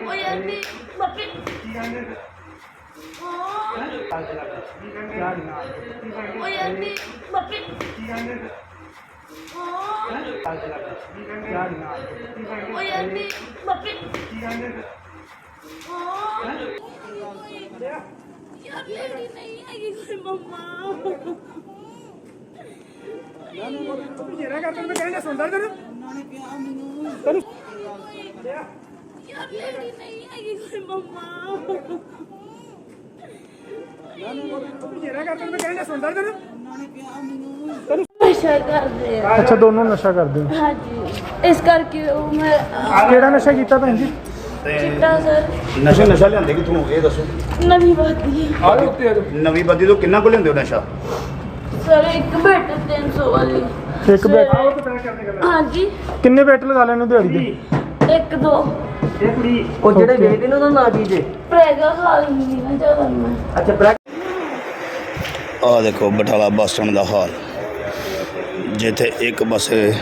ਉਹ ਯਾਰ ਨਹੀਂ ਬੱਪੀ ਉਹ ਤੈਨੂੰ ਯਾਰ ਲੇਡੀ ਨਹੀਂ ਹੈਗੀ ਕੋਈ ਮੰਮਾ। ਜਿਹੜਾ ਕਰ ਤੈਨੂੰ ਕਹਿੰਦਾ ਸੁਣਦਾ ਤੈਨੂੰ ਨਸ਼ਾ ਕਰਦੇ ਆ। ਅੱਛਾ ਦੋਨੋਂ ਨਸ਼ਾ ਕਰਦੇ ਹੋ? ਹਾਂਜੀ। ਇਸ ਕਰਕੇ ਉਹ ਮੈਂ ਕਿਹੜਾ ਨਸ਼ਾ ਕੀਤਾ ਭੈਣ ਜੀ? ਚਿੱਟਾ ਸਰ। ਨਸ਼ਾ ਨਸ਼ਾ ਲਿਆਂਦੇ ਕਿੱਥੋਂ? ਇਹ ਦੱਸੋ। ਨਵੀਂ ਬਾਤੀ ਨਵੀਂ ਬੱਦੀ ਤੋਂ ਕਿੰਨਾ ਕੁ ਲਿਆਂਦੇ ਹੋ ਨਸ਼ਾ? ਸਰ ਇੱਕ ਬੈਟ 300 ਵਾਲੀ। ਇੱਕ ਬੈਟ ਹਾਂਜੀ। ਕਿੰਨੇ ਬੈਟ ਲਗਾ ਲੈਣੇ ਦਿਹਾੜੀ ਦੇ? ਇੱਕ ਦੋ। ਉਹ ਜਿਹੜੇ ਵੇਚਦੇ ਨੇ ਉਹਦਾ ਨਾਂ ਕੀ ਜੇ? ਪ੍ਰੈਗਾ ਖਾ ਲੈਂਦੀ ਨਾ ਜ਼ਿਆਦਾ ਮੈਂ। ਅੱਛਾ ਬ੍ਰੈਕ ਆ ਦੇਖੋ ਬਟਾਲਾ ਬੱਸ ਸਟੈਂਡ ਦਾ ਹਾਲ। ਜਿੱਥੇ ਇੱਕ ਪਾਸੇ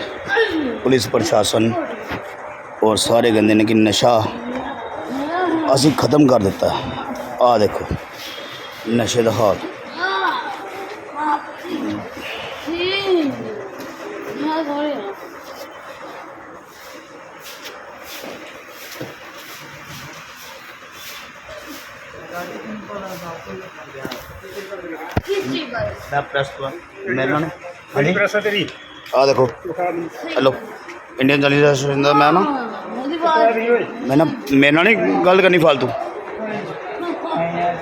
ਪੁਲਿਸ ਪ੍ਰਸ਼ਾਸਨ ਔਰ ਸਾਰੇ ਕਹਿੰਦੇ ਨੇ ਕਿ ਨਸ਼ਾ ਅਸੀਂ ਖਤਮ ਕਰ ਦਿੱਤਾ। ਆ ਦੇਖੋ ਨਸ਼ੇ ਦਾ ਹਾਲ। ਜੀ ਹਾਂ ਸੋਰੀ ਕਿਸ ਚੀਜ਼ ਬਾਰੇ ਮੈਂ ਪ੍ਰੈਸ ਮੈਂ ਨਾ ਬੜੀ ਪ੍ਰੈਸ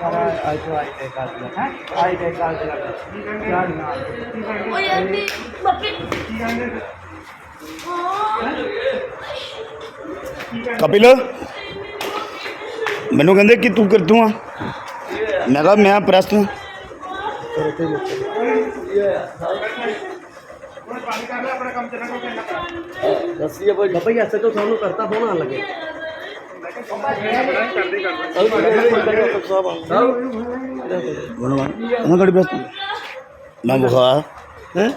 ਨਾ ਨਾ ਕਪਿਲ? ਮੈਨੂੰ ਕਹਿੰਦੇ ਕਿ ਤੂੰ ਕਰ ਤੂੰ ਆ? ਮੈਂ ਕਿਹਾ ਮੈਂ ਪ੍ਰੈਸ ਤੋਂ ਦੱਸੀ ਆ ਬਾਬਾ ਜੀ ਐਸਾ ਤੋਂ ਸਾਨੂੰ ਕਰਤਾ ਫੋਨ ਆਣ ਲੱਗੇ। ਉਹਨਾਂ ਗੜੀ ਪ੍ਰੈਸ ਮੈਂ ਬੁਖਾ ਹੈ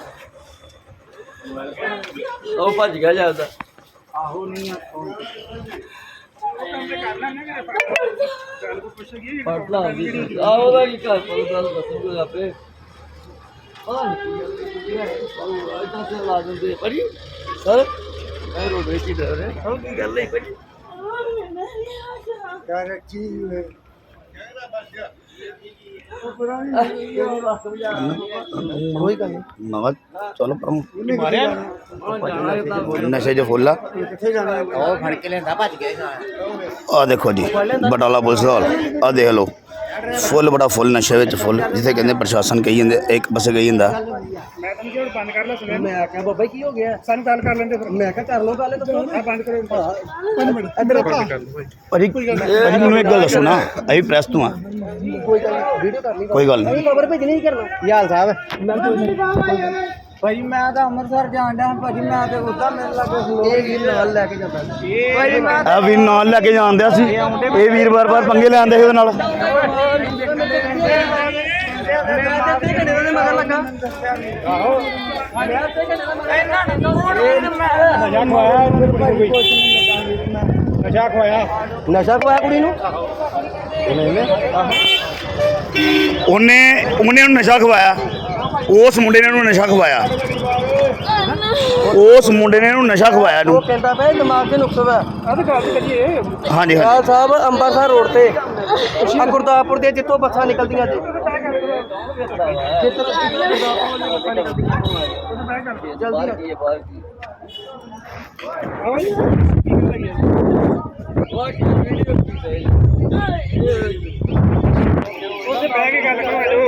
ਉਹ ਭੱਜ ਗਿਆ ਜਾਂਦਾ ਪੜ ਲਾ ਦੀ ਆ ਉਹਦਾ ਕੀ ਕਰ ਪਤਾ ਦੱਸੂਗਾ ਆਪੇ ਪਤਾ ਨਹੀਂ ਕੀ ਹੈ ਉਹ ਇਦਾਂ ਸੇ ਲਾ ਦਿੰਦੇ ਪੜੀ ਸਰ ਮੈਂ ਰੋ ਬੇਟੀ ਡਰ ਰਿਹਾ ਹਾਂ ਕੀ ਗੱਲ ਹੈ ਪੜੀ ਕੋਈ ਗੱਲ ਨਹੀਂ ਮੈਂ ਕਿਹਾ ਚਲੋ ਪਰ ਨਸ਼ੇ ਜੋ ਫੁੱਲਾ ਉਹ ਫੜ ਕੇ ਲੈਂਦਾ ਭੱਜ ਗਿਆ ਆ ਦੇਖੋ ਜੀ ਬਟਾਲਾ ਪੁਲਿਸ ਹਾਲ। ਆ ਦੇਖ ਲਓ। ਫੁੱਲ ਬੜਾ ਫੁੱਲ ਨਸ਼ੇ ਵਿੱਚ ਫੁੱਲ ਜਿੱਥੇ ਕਹਿੰਦੇ ਪ੍ਰਸ਼ਾਸਨ ਕਹੀ ਜਾਂਦੇ ਇੱਕ ਪਾਸੇ ਕਹੀ ਜਾਂਦਾ। ਮੈਂ ਤੈਨੂੰ ਕਿਹਾ ਬੰਦ ਕਰ ਲੈ ਸੁਣਿਆ। ਮੈਂ ਆਖਿਆ ਬਾਬਾ ਜੀ ਕੀ ਹੋ ਗਿਆ? ਸਾਨੂੰ ਗੱਲ ਕਰ ਲੈਂਦੇ ਫਿਰ। ਮੈਂ ਕਿਹਾ ਕਰ ਲਓ ਗੱਲ ਦੱਸੋ ਆ ਬੰਦ ਕਰੋ। ਪੰਜ ਮਿੰਟ। ਇੱਧਰ ਆ ਭਾਜੀ ਭਾਜੀ ਮੈਨੂੰ ਇੱਕ ਗੱਲ ਦੱਸੋ ਨਾ ਅਸੀਂ ਪ੍ਰੈਸ ਤੋਂ ਆ। ਕੋਈ ਗੱਲ ਵੀਡੀਓ ਕਰ ਲਈ ਕੋਈ ਗੱਲ ਨਹੀਂ। ਖਬਰ ਭੇਜਣੀ ਨਹੀਂ ਕਰਨਾ? ਹਾਲ ਸਾਹਿਬ ਭਾਈ ਮੈਂ ਤਾਂ ਅੰਮ੍ਰਿਤਸਰ ਜਾਣ ਡਿਆ ਭਾਜੀ ਮੈਂ ਤੇ ਉਦਾਂ ਮੇਰੇ ਲੱਗੇ ਇਹ ਵੀ ਨਾਲ ਲੈ ਕੇ ਜਾਂਦਾ ਭਾਈ ਮੈਂ ਆ ਵੀਰ ਨਾਲ ਲੈ ਕੇ ਜਾਂਦਿਆ ਸੀ। ਇਹ ਵੀਰ ਬਾਰ ਬਾਰ ਪੰਗੇ ਲੈ ਆਂਦੇ ਸੀ ਉਹਦੇ ਨਾਲ। ਨਸ਼ਾ ਖਵਾਇਆ ਫਿਰ ਕੋਈ ਨਸ਼ਾ ਖਵਾਇਆ ਨਸ਼ਾ ਖਵਾਇਆ ਕੁੜੀ ਨੂੰ? ਉਹਨੇ ਉਹਨੇ ਉਹਨੂੰ ਨਸ਼ਾ ਖਵਾਇਆ। ਉਸ ਮੁੰਡੇ ਨੇ ਉਹਨੂੰ ਨਸ਼ਾ ਖਵਾਇਆ। ਉਸ ਮੁੰਡੇ ਨੇ ਉਹਨੂੰ ਨਸ਼ਾ ਖਵਾਇਆ ਇਹਨੂੰ। ਉਹ ਕਹਿੰਦਾ ਪਿਆ ਇਹ ਦਿਮਾਗ 'ਚ ਨੁਕਸ ਵਾ। ਹਾਂਜੀ ਹਾਂਜੀ। ਕਾਲ ਸਾਹਿਬ ਅੰਮ੍ਰਿਤਸਰ ਰੋਡ ਤੇ। ਆ ਗੁਰਦਾਸਪੁਰ ਦੇ ਜਿੱਥੋਂ ਬੱਸਾਂ ਨਿਕਲਦੀਆਂ ਜੀ। ਜਲਦੀ ਉੱਥੇ ਬਹਿ ਕੇ ਗੱਲ ਕਰੋ ਆਜੋ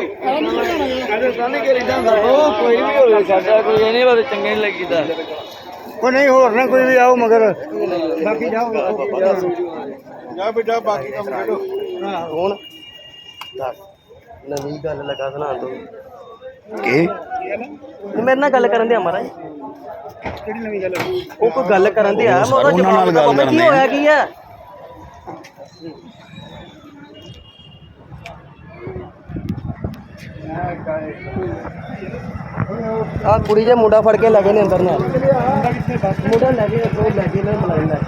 ਉਹ ਕੋਈ ਵੀ ਹੋਵੇ ਸਾਡਾ ਕੋਈ ਇਹਨੇ ਬਾਰੇ ਚੰਗੇ ਨਹੀਂ ਲੱਗੀਦਾ ਕੋਈ ਨਹੀਂ ਹੋਰ ਨਾ ਕੋਈ ਵੀ ਆਓ ਮਗਰ। ਬਾਕੀ ਜਾਓ। ਜਾ ਬੇਟਾ ਬਾਕੀ ਕੰਮ ਕਰੋ। ਹੁਣ। ਦੱਸ ਨਵੀਂ ਗੱਲ ਲਗਾ ਸੁਣਾ ਦੋ ਕੀ ਮੇਰੇ ਨਾਲ ਗੱਲ ਕਰਨ ਦੇ ਆ ਮਹਾਰਾਜ। ਕਿਹੜੀ ਨਵੀਂ ਗੱਲ ਉਹ ਕੋਈ ਗੱਲ ਕਰਨ ਦੇ ਆ ਮੈਂ ਉਹਦਾ ਜਵਾਬ ਕੀ। ਹੋਇਆ ਕੀ ਆ? ਆ ਕੁੜੀ ਦੇ ਮੁੰਡਾ ਫੜ ਕੇ ਲੈ ਗਏ ਨੇ ਅੰਦਰ ਨਾਲ। ਮੁੰਡਾ ਲੈ ਕੇ ਲੈ ਗਏ ਨੇ ਮਲਾਈ ਲੈ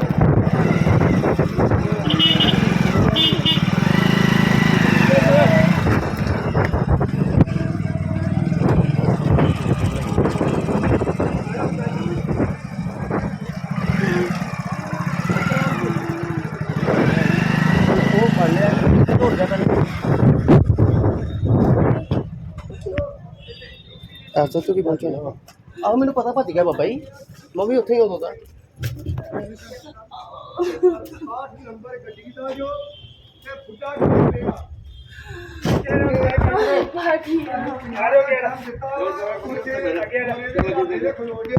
ਐਸਾ ਤੂੰ ਕੀ ਪਹੁੰਚਿਆ ਆਹ ਮੈਨੂੰ ਪਤਾ ਭੱਜ ਗਿਆ ਬਾਬਾ ਜੀ। ਮੈਂ ਵੀ ਉੱਥੇ ਹੀ ਉਦੋਂ ਦਾ ਨੰਬਰ ਗੱਡੀ ਦਾ ਜੋ ਤੇ। ਫੁੱਟਾ ਕਿਹੜਾ ਆਰੋ ਗੇੜਾ ਦਿੱਤਾ ਕੁਰਤੇ ਲੱਗੇ ਰਹੇ ਦੇਖੋ ਜੇ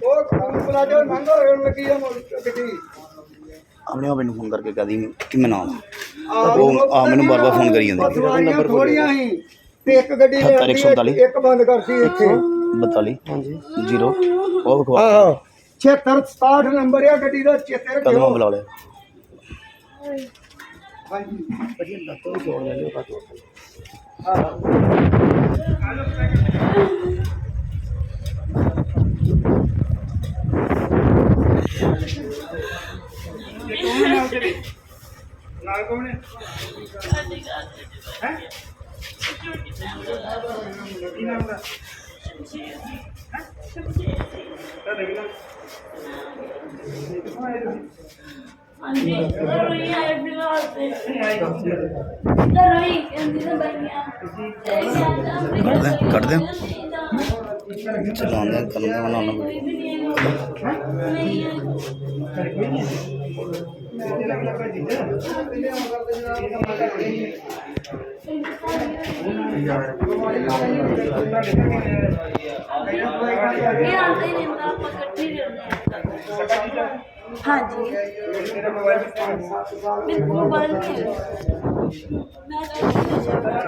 ਉਹ ਕੋਲ ਪਲਾਜੋ ਮੰਗੋ ਰੇਲ ਲੱਗੀ ਆ ਮੋੜ ਗੱਡੀ। ਆਪਣੇ ਆਪ ਨੂੰ ਫੋਨ ਕਰਕੇ ਕਹਦੀ ਕਿ ਮੈਂ ਨਾਮ ਉਹ ਆ ਮੈਨੂੰ ਬਾਰ ਬਾਰ ਫੋਨ ਕਰੀ ਜਾਂਦੇ ਸਵਾਰੀਆਂ ਥੋੜੀਆਂ ਸੀ ਤੇ ਇੱਕ ਗੱਡੀ ਲੈ ਅਠੱਤਰ ਇੱਕ ਬੰਦ ਕਰਤੀ ਇੱਥੇ। 42 ਹਾਂਜੀ। 0 ਉਹ ਵਿਖਵਾ ਆਹੋ 76 67 ਨੰਬਰ ਆ ਗੱਡੀ ਦਾ ਚੇਤੇ ਕਦਮਾਂ ਰੱਖਿਓ ਬੁਲਾ ਲਿਆ? ਹਾਂਜੀ ਭਾਜੀ ਲੱਤੋਂ ਵੀ ਜੋੜ ਲੈ ਲਿਓ। ਕਾਟੋ ਨਾਲ ਕੌਣ ਹੈ ਕੀ ਨਾਮ ਦਾ ਹਾਂਜੀ ਰੋਈ ਆਏ ਫਿਲਹਾਲ ਤੇ ਰੋਈ ਕਹਿੰਦੀ ਤਾਂ ਬਈਆ ਕੱਢ ਦੇ। ਕੱਢ ਦੇ ਚਲਾਉਂਦੇ ਦੇ ਬਣਾਉਣਾ। ਕੋਈ ਵੀ ਨਹੀਂ ਹੈਗਾ ਨਹੀਂ ਹੈ? ਇਹ ਆਂਦੇ ਨੇ ਆਪਾਂ ਇਕੱਠੇ ਹੀ ਰਹਿੰਦੇ ਹਾਂ। ਹਾਂਜੀ। ਮੇਰੇ ਕੋਲ ਨਹੀਂ ਹੈ ਮੈਂ ਤਾਂ ਨਹੀਂ ਸ਼ਰਦਾ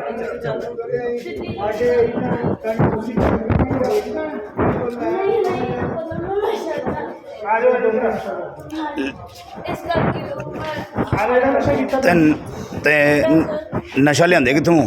ਇਸ ਕਰਕੇ ਉਹ ਤੇ ਤੇ ਨਸ਼ਾ ਲਿਆਂਦੇ ਕਿੱਥੋਂ?